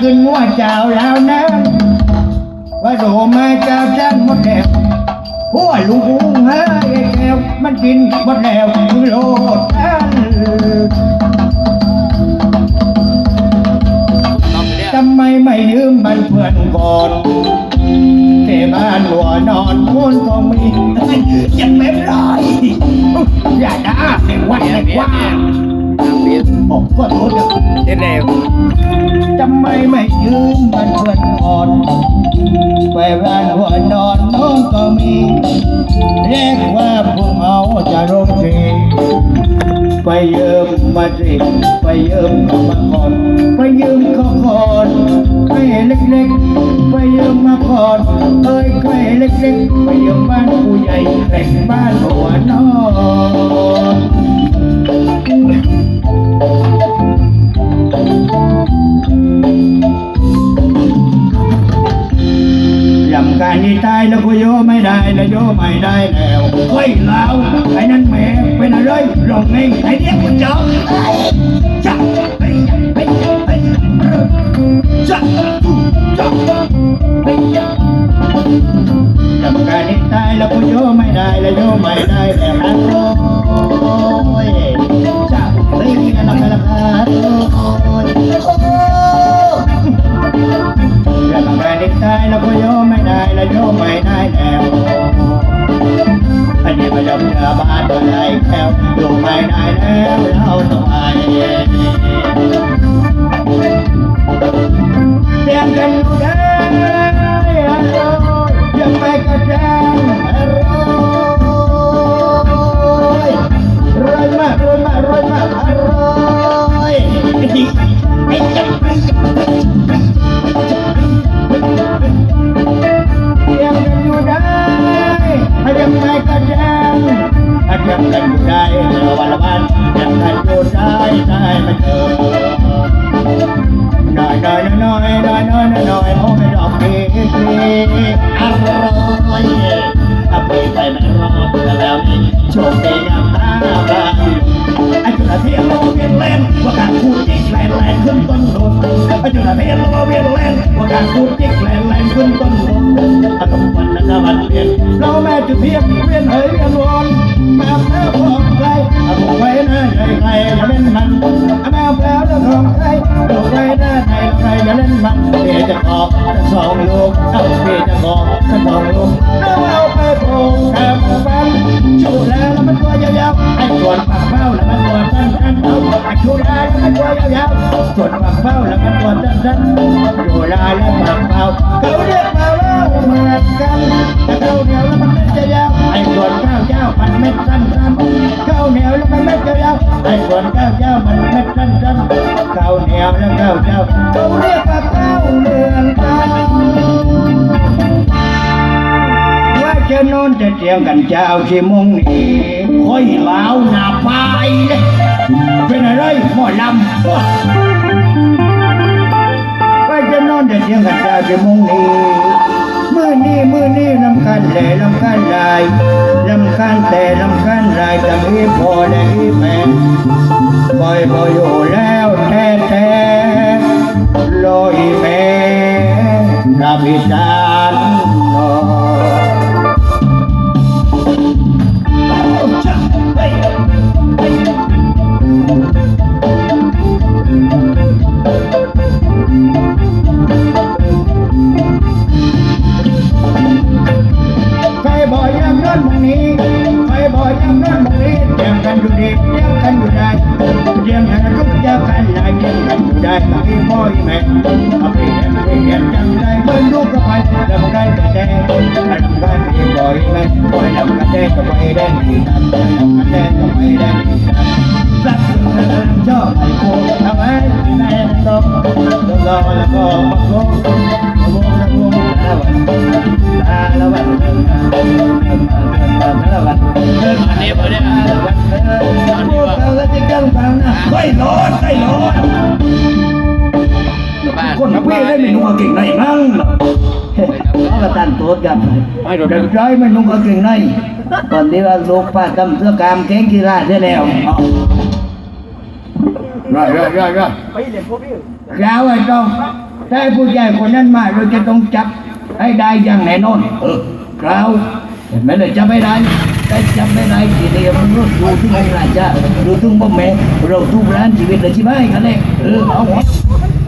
ขึ้นหัวเจ้าแล้วนะว่าโดมาเจ้าจันหมดแล้วหัวลุงพุงเฮ้ยแก้วมันกินหมดแล้วคือโลดอันทำไมไม่ยืมมันเพื่อนก่อนเทบ้านหัวนอนมูนก็มียังไม่ไรอย่าด่าเด็กว่าเด็กว่า เรียนผมก็โทษเรียนเร็วทำไมไม่ยืมมันเพื่อนก่อนไปบ้านหัวนอนน้องก็มีเรียกว่าพวกเขาจะร่มเพไปยืมมาสิไปยืมมาก่อนไปยืมเขาก่อนให้เล็กๆ ไปยืมมาก่อนเอ้ยใครเล็กๆ ไปยืมบ้านผู้ใหญ่แต่งบ้านหัวนอน การที่ตายแล้วก็โยไม่ได้แล้วโยไม่ได้แล้วเฮ้ยเราไอ้นั่นแหม่เป็นอะไรลองเองไอ้เนี้ยกูเจอจับไปไปไปจับจับไปลำการที่ตายแล้วก็โยไม่ได้แล้วโยไม่ได้แล้วฮัลโหลจับไป กันละกันละกันแล้วก็ไม่ได้ตายแล้วก็โยไม่ได้แล้วโยไม่ได้แล้วอันนี้มันยอมเจอบ้านมาได้แค่โยไม่ได้แล้วเราต้องไปเตียงกันอยู่ได้ แลนแลนว่ากูจิกแลนแลน ขึ้นต้นลมอารมณ์วันนั้นวันเปลี่ยนเราแม่จุดเทียนเวียนเฮ้ยเวียนวนแมวแพ้ของใครเอาไว้หน้าใครใครอย่าเล่นมันแมวแพ้แล้วของใครเอาไว้หน้าใครใครอย่าเล่นมันเดี๋ยวจะออกจะสองลูกเอาเดี๋ยวจะออกจะสองลูกแล้วเอาไปโผล่แอบฟันชูแล้วมันตัวยาวๆไอ้ส่วนปากเป้าแล้วมันตัวสั้นๆเอาไอ้ชูแล้วมันตัวยาวๆส่วนปากเป้าแล้วมันตัวสั้นๆชูแล้แล้วปากเป้าเขาเรียกมาว่าเหมือนกันแต่เขาเหนียวแล้วมันไม่จะยาวไอ้ส่วนข้าวเจ้ามันเม็ดสั้นๆข้าวเหนียวแล้วมันเม็ดยาวไอ้ส่วนข้าวเจ้ามันเม็ดสั้นๆข้าวเหนียวแล้วข้าวเจ้าเขาเรียกว่าข้าวเหมือนกันว่าจะนอนจะเตียงกันเจ้าที่มงนี่ค่อยเลาหน้าไปเลยเป็นอะไรหมอลำ ยงกันเจ้าที่มงนี้มือนี้มือนี้ลำคันแต่ลำคันลายลำคันแต่ลำคันลายตั้งอีพอและอีแม่ปล่อยพออยู่แล้วแท้แท้ลอยแม่รับอีตา อยู่ได้ตั้งอีพ่ออีแม่เอาไปเห็นไปเห็นจังได้เบิ่งลูกก็ไปลำกันแต่แต่ลำกันอีพ่ออีแม่ปล่อยลำกันแต่ก็ไปได้ดีกันลำกันแต่ก็ไปได้ดีกันรักเธอชอบไอ้โคทำไมแม่ต้องต้องรอแล้วก็มาโกงมาโกงมาโกงแล้ววันลาแล้ววันเดินมาเดินมาเดินมาแล้ววันเดินมาอันนี้พอได้แล้ววันเดินพวกเราจะกันฟังนะไม่ร้อนไม่ร้ อนบ้านคนนักเรียนได้เมนูเก่งในนั่งเขาก็ตั้งโต๊ะกันไม่โดนเด็กร้อยเมนูเก่งในตอนที่ว่าลูกป้าทำเสื้อกามเก่งกีฬาได้แล้วร้อยร้อยร้อยร้อยไปเรียนพวกพี่แล้วไอ้ต้องถ้าไอ้ผู้ใหญ่คนนั้นมาเราจะต้องจับให้ได้อย่างแน่นอน เออเราเห็นไหมเลยจับไม่ได้แต่จับไม่ได้ทีเดียวมันรู้ดูถึงไอ้ราชาดูถึงบ่แม่เราทุกร้านชีวิตเลยใช่ไหมกันเลยเออเอา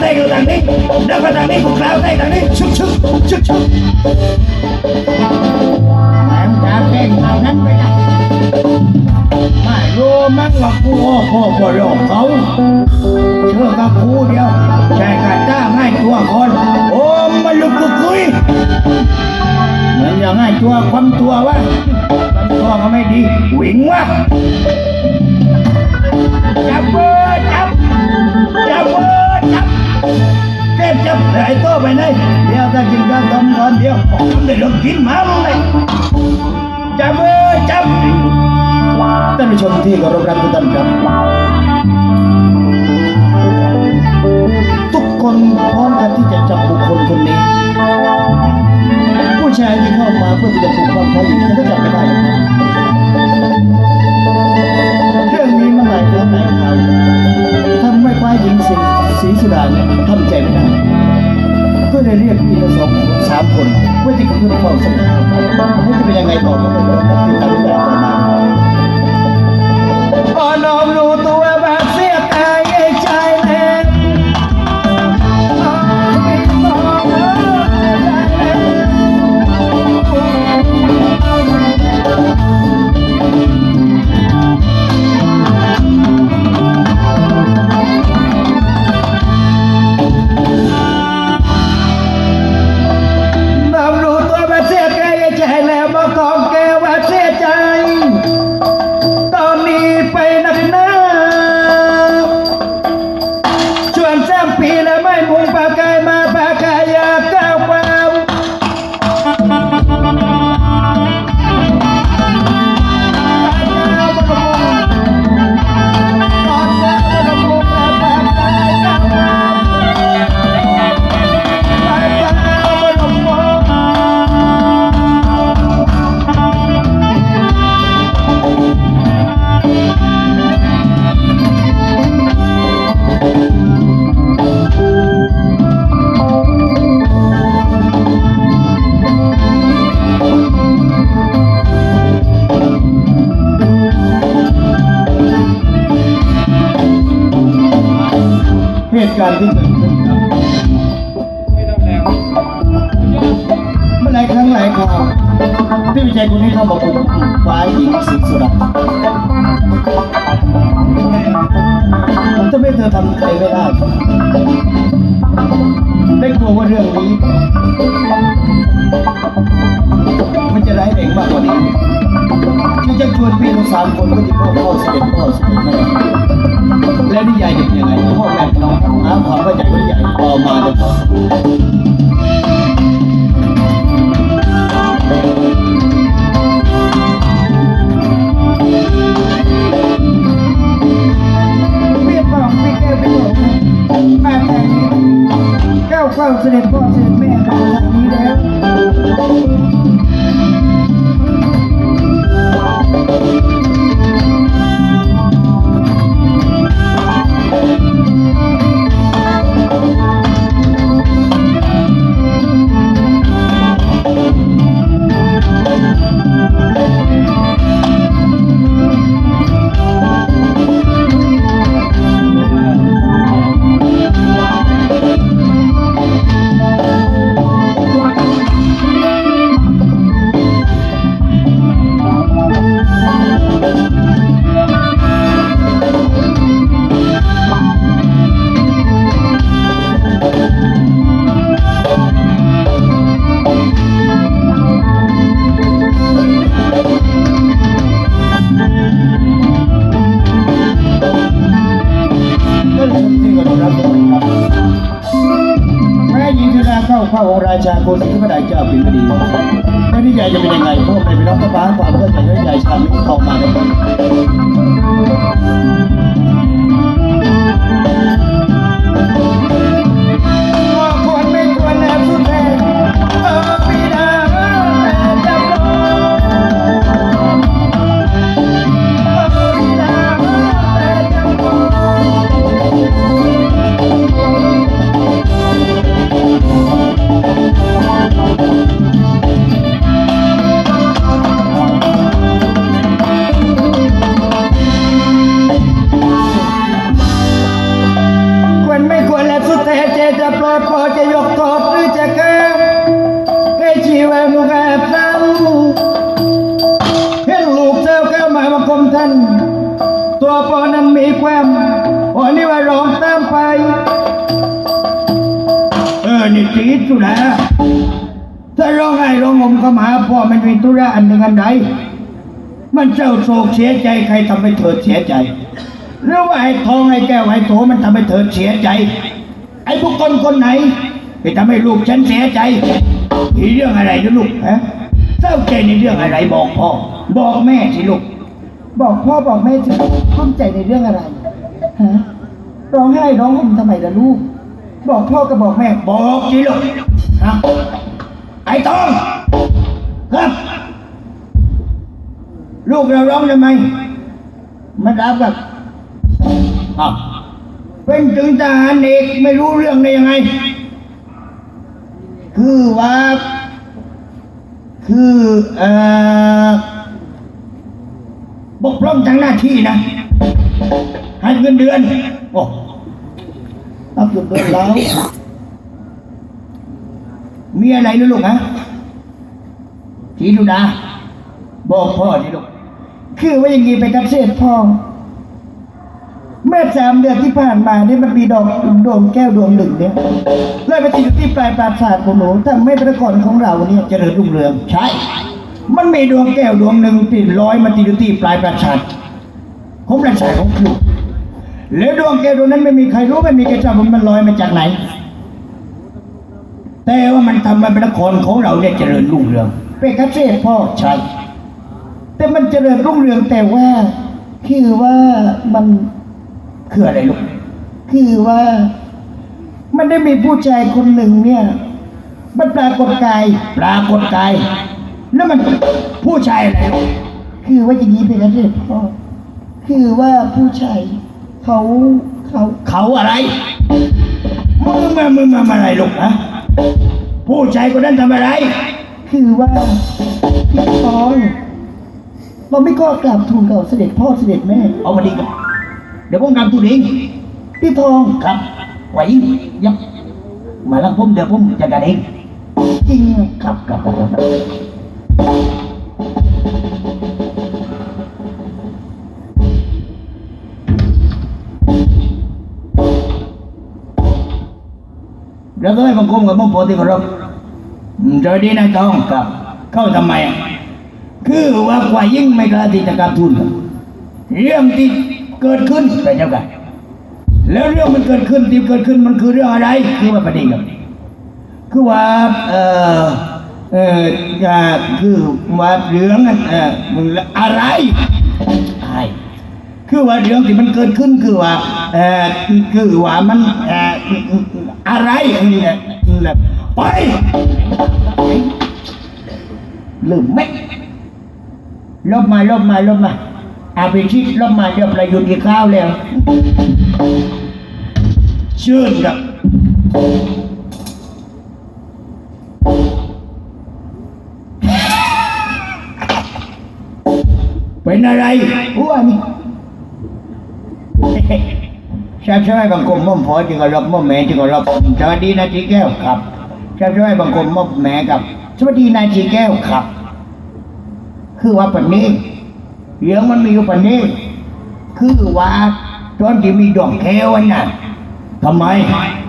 เตะกูทางนี้ดับมาทางนี้กูกล่าวเตะทางนี้ชุบชุบชุบชุบแหมจะเต้นทางนั้นไปไหนไม่รู้มั้งว่ากูโอ้โหพอหลกเขาเชื่อกับกูเดียวแค่กัดจ้าง่ายตัวคนโอ้มาลุกกุกคุยเหมือนอย่างง่ายตัวความตัววะความตัวก็ไม่ดีวิ่งวะ จับเก็บจับไอ้โตไปไหนเดี๋ยวถ้ากินข้าวต้มก่อนเดียวผมได้ลงกินมามึงเลยจับเบอร์จับท่านผู้ชมที่เคารพรักทุกท่านครับ ทุกคนพร้อมกันที่จะจับบุคคลคนนี้ ผู้ชายที่เข้ามาเพื่อที่จะปกป้องเขาหญิงยังก็จับไม่ได้เรื่องนี้มาหลายครั้งหลายคราวทำให้ฝ่ายหญิงสิ ศรีสุดาเนี่ยทำใจไม่ได้ก็เลยเรียกพี่ทั้งสองสามคนว่าจะขึ้นเฝ้าสมภารให้จะเป็นยังไงต่อไปติดตามได้ต่อมา เหตุการณ์ที่เกิดขึ้นครับเมื่อหลายครั้งหลายคราวที่วิจัยคนนี้เข้ามาปลุกฝ่ายหญิงสิงสุดาทำไม่เธอทำใจไม่ได้ได้กลัวว่าเรื่องนี้ มันจะร้ายแรงมากกว่านี้จึงจะชวนพี่ทั้งสามคนก็จะเข้าเข้าเสด็จพ่อเสด็จ ราชาโกศิพระดาเจ้าปิ่นพดีพระนิยายจะเป็นยังไงพ่อแม่พี่น้องก็บ้าความเข้าใจพระนิยายชามนี้เข้ามาเลยครับว่ ค มันมีธุระอันหนึ่งอันใด มันเจ้าโศกเสียใจใครทำให้เธอเสียใจ หรือว่าไอ้ทองไอ้แก้วไอ้โถมันทำให้เธอเสียใจ ไอ้บุคคลคนไหนที่ทำให้ลูกฉันเสียใจมีเรื่องอะไรนะลูกฮะเศร้าใจในเรื่องอะไรบอกพ่อ บอกแม่สิลูก บอกพ่อบอกแม่จะข้องใจในเรื่องอะไรฮะร้องไห้ร้องห่มทำไมล่ะลูก บอกพ่อกับบอกแม่ บอกสิลูกครับไอ้ทอง ครับ ลูกเราร้องทำไมไม่รับแบบอ้าวเป็นถึงทหารเอกไม่รู้เรื่องได้ยังไง คือว่า คือเอ่อบกพร่องทางหน้าที่นะ ให้เงินเดือน โอ้รับเงินเดือนแล้ว มีอะไรนะลูกฮะ ทีดูดาบอกพ่อดิลูกคือว่าอย่างนี้ไปกับเศษพ่อ เมื่อสามเดือนที่ผ่านมานี่มันมีดอกดวงแก้วดวงหนึ่งเนี่ยเลยไปติดอยู่ที่ปลายปราสาทของหนูทำให้ประกรของเราเนี่ยเจริญรุ่งเรืองใช่ มันมีดวงแก้วดวงหนึ่งติดร้อยมาติดอยู่ที่ปลายประสาทผมรักษาของครูแล้วดวงแก้วดวงนั้นไม่มีใครรู้ไม่มีใครทราบว่ามันลอยมาจากไหน แต่ว่ามันทำมาเป็นนครของเราเนี่ยเจริญรุ่งเรือง ไปกับเศษพ่อใช่แต่มันเจริญรุ่งเรืองแต่ว่า คือว่ามันคืออะไรลูกคือว่ามันได้มีผู้ชายคนหนึ่งเนี่ย มันปรากฏกายปรากฏกาย แล้วมันผู้ชายอะไรลูกคือว่าอย่างนี้เป็นกันเด็ดพ่อคือว่าผู้ชายเขาเขาเขาอะไรมึงมามึงมาอะไรลูกฮะผู้ชายคนนั้นทำอะไร คือว่าพี่ทองเราไม่ก็กราบทูลกับเสด็จพ่อเสด็จแม่ เอามาดีกันเดี๋ยวผมทำตัวเองพี่ทองครับไหวยับมาแล้วผมเดี๋ยวผมจัดการเองจริงอะครับครับครับครับแล้วก็ให้บังคมกับมุมโพธิเคารพ อืมเจอดีนายทองครับ เข้าทำไม คือว่าฝ่ายยิ่งไม่กล้าที่จะกำทุน เรื่องที่เกิดขึ้นเป็นยังไงแล้วเรื่องมันเกิดขึ้นที่เกิดขึ้นมันคือเรื่องอะไร คือว่าประเด็นครับคือว่าเออเออคือว่าเรื่องเอออะไรใช่คือว่าเรื่องที่มันเกิดขึ้นคือว่าเออคือว่ามันเอออะไรเนี่ย ไปลืมไหมลบมาลบมาลบมาอาไปชิดลบมาเดี๋ยวประยุทธ์กินข้าวแล้วเชื่อครับเป็นอะไรอ้วนนี่ชาบช่วยบังคมม่อมพอจึงก็รับม่อมแม่จึงก็รับสวัสดีนาทีแก้วครับ ชาบช่วยบังคมม่อมแม่ครับสวัสดีนาทีแก้วครับ คือว่าปันนี้เรื่องมันมีอยู่ปันนี้ คือว่าตอนที่มีดวงแก้วอันน่ะทำไม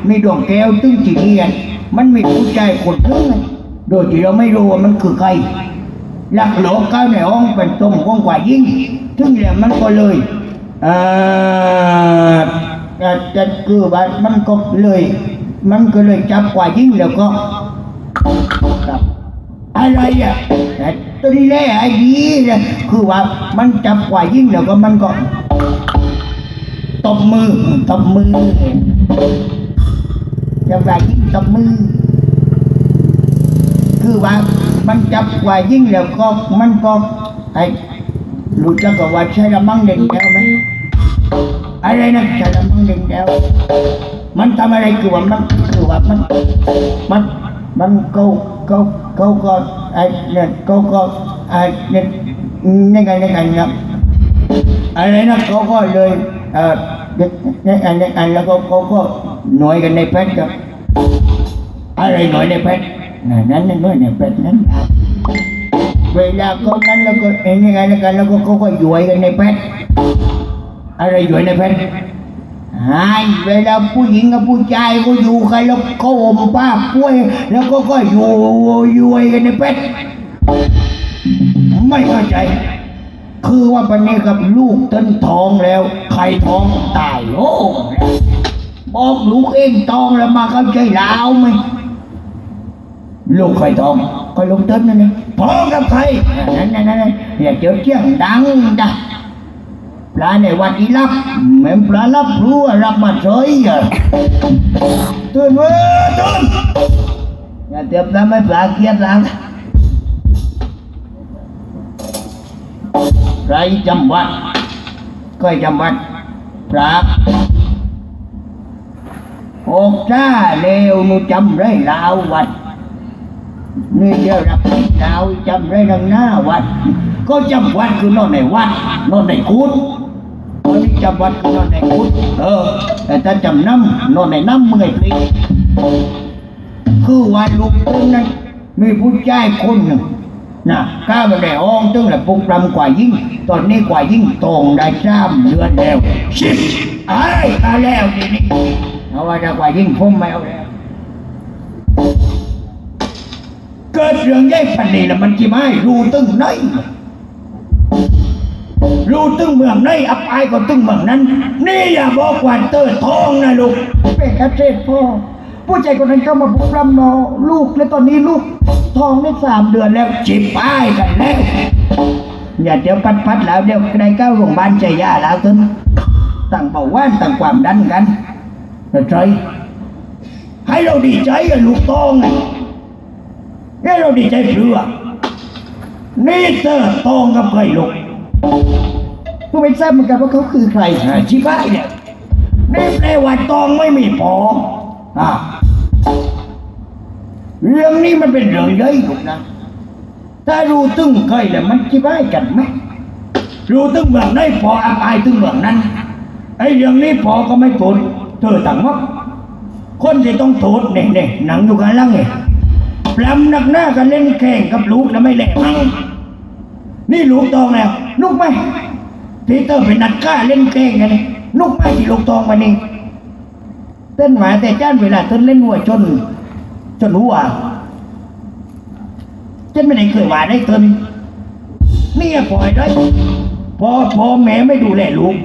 มีดวงแก้วตึ้งจีเรียนมันมีผู้ชายคนนึงอะโดยที่เราไม่รู้ว่ามันคือใครหลักหลก้าวในห้องเป็นต้มกว้างกว่ายิ่งถึงแล้วมันก็เลยเอ่อจะจะคือว่ามันก็เลย มันก็เลยจับกว่ายิ่งแล้วก็ครับ อะไรอะแต่ตัวนี้แหละไอ้ดีนะคือว่ามันจับกว่ายิ่งแล้วก็มันก็ตบมือตบมือจับกว่ายิ่งตบมือ คือว่ามันจับกว่ายิ่งแล้วก็มันก็ไอ้รู้จักกับว่าใช่ละมั่งเด่นแล้วไหมอะไรนะใช่ละมั่งเด่นแล้ว มันทำอะไรคือว่ามันคือว่ามันมันมันเขาเขาเขาก็ไอ้เนี่ยเขาก็ไอ้เนี่ยนี่ไงนี่ไงครับอะไรนะเขาก็เลยเอ่อเนี่ยเนี่ยอันนี้อันแล้วก็เขาก็หน่วยกันในเพชรครับอะไรหน่วยในเพชรนั่นนั่นหน่วยในเพชรนั้นเวลาเขานั้นแล้วก็ไอ้นี่ไงแล้วกันแล้วก็เขาก็หยวยกันในเพชรอะไรหยวยในเพชร เวลาผู้หญิงกับผู้ชายก็อยู่กันแล้วก็อมป้าป่วย แล้วก็ก็อยู่อยู่กันในเป็ดไม่เข้าใจ คือว่าปันนี้กับลูกต้นท้องแล้ว ใครท้องตายโอ้บอกลูกเองท้องแล้วมาเข้าใจลาวไหมลูกใครท้องก็ลูกต้นนั่นเองท้องกับใครนั่นนั่นนั่นอย่าเจอเจียงดังจ้ะ ปลาในวัดอีรับเหมือนปลารับรู้ว่ารับมาเฉยอะตื่นเว้ยตื่นอย่าเตียบแล้วไม่ปลาเครียดหลังใครจำวัดก็จำวัดพระอกจ้าเลวนูจำไรลาววัดนี่เดี๋ยวรับดาวจำไรดังหน้าวัด ก็จำวัดคือนอนในวัดนอนในคุด ตอนนี้จำวัดนอนในคุดเออ แต่ถ้าจำน้ำนอนในน้ำเมื่อยพลีคือวันลูกตึงนั้นมีผู้ชายคนหนึ่งนะก้าวไปในห้องตึ้งแหละปลุกปลำกว่ายิ่ง ตอนนี้กว่ายิ่งโตงได้สามเดือนแล้วชิบไอ้ยเอาแล้วทีนี้เอาว่าจะกว่ายิ่งพุ่มไม่เอาแล้วเกิดเรื่องใหญ่ปันนี้แล้วมันกี่ไม้รูตึ้งไหน รู้ตึงเมืองไหนอับอายก็ตึงเมืองนั้น นี่อย่าบอกว่าเตอร์ทองนะลูกเป็นกระเทศพ่อ ผู้ชายคนนั้นเข้ามาบุกรำนอลูกและตอนนี้ลูกทองได้สามเดือนแล้วจิบป้ายกันแล้วอย่าเดี๋ยวปัดปัดๆแล้วเดี๋ยวได้เข้าวโรงพยาบาลใจยาแล้วตึนตั้งเบาหวานตั้งความดันกันนะใจให้เราดีใจกับลูกตองไงให้เราดีใจเพื่อนี่เตอร์ตองกับใครลูก ผู้ไม่ทราบเหมือนกันว่าเขาคือใครอ่าชิบะเนี่ยนี่แปลว่าตองไม่มีพออะเรื่องนี้มันเป็นเรื่องใหญ่ถูกนะ ถ้ารู้ตึงเคยแล้วมันชิบะกันไหมรู้ตึงเมืองได้พออับอายตึงเมืองนั้นไอ้เรื่องนี้พอก็ไม่โทษเธอต่างว่าคนที่ต้องโทษเนี่ยเนี่ยหนังอยู่กันล่างเนี่ยปลำหนักหน้ากันเล่นแข่งกับลูกแล้วไม่แหลกมั้ง นี่ลูกตองแล้วลูกไหมพีเตอร์เป็นนักกล้าเล่นเก่งไงนี่ลูกไม้ที่ลูกตองมานี่เต้นหมาแต่จ้านเวลาเต้นเล่นหัวจน จนหัวเจ้นไม่ได้เคยว่าได้เต้นเนี่ยปล่อยได้พอพอแม่ไม่ดูแลลูก